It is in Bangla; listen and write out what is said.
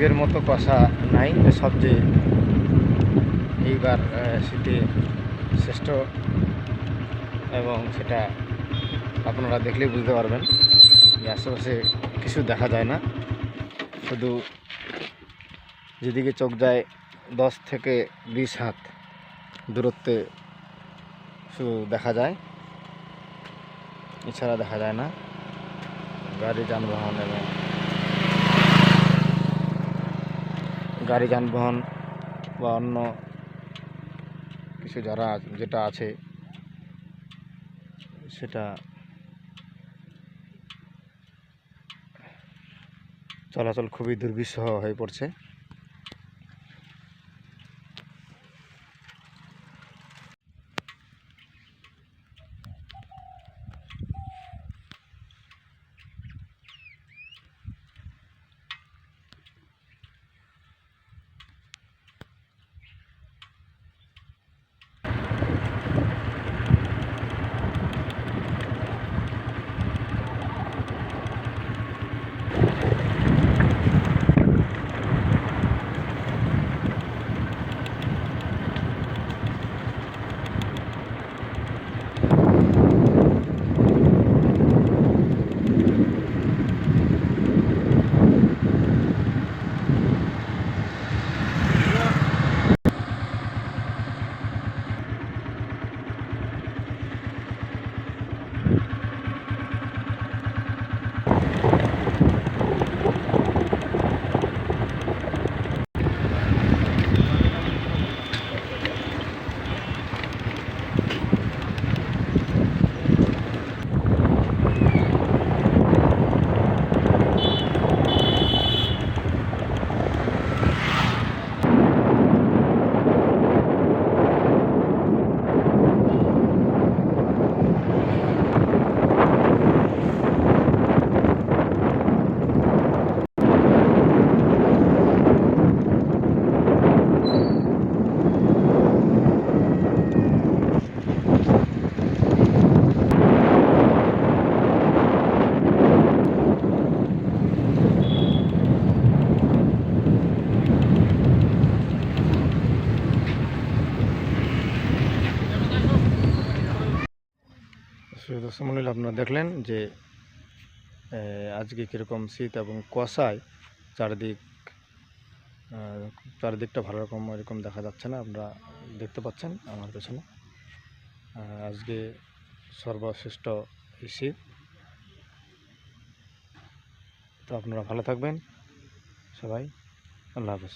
আজকের মতো কষা নাই সবচেয়ে এইবার শীতে শ্রেষ্ঠ এবং সেটা আপনারা দেখলেই বুঝতে পারবেন যে আশেপাশে কিছু দেখা যায় না। শুধু যেদিকে চোখ যায় দশ থেকে বিশ হাত দূরত্বে শুধু দেখা যায়, এছাড়া দেখা যায় না। গাড়ি, যানবাহন এবং গাড়ি যানবাহন বা অন্য কিছু যারা যেটা আছে সেটা চলাচল খুবই দুর্বিষহ হয়ে পড়ছে। সুপ্রিয় দর্শক মণ্ডলী আপনারা দেখলেন যে আজকে কীরকম শীত এবং কুয়াশায় চারিদিক চারিদিকটা ভালো রকম, এরকম দেখা যাচ্ছে না, আপনারা দেখতে পাচ্ছেন আমার পেছনে। আজকে সর্বশ্রেষ্ঠ শীত। তো আপনারা ভালো থাকবেন, সবাই, আল্লাহ হাফেজ।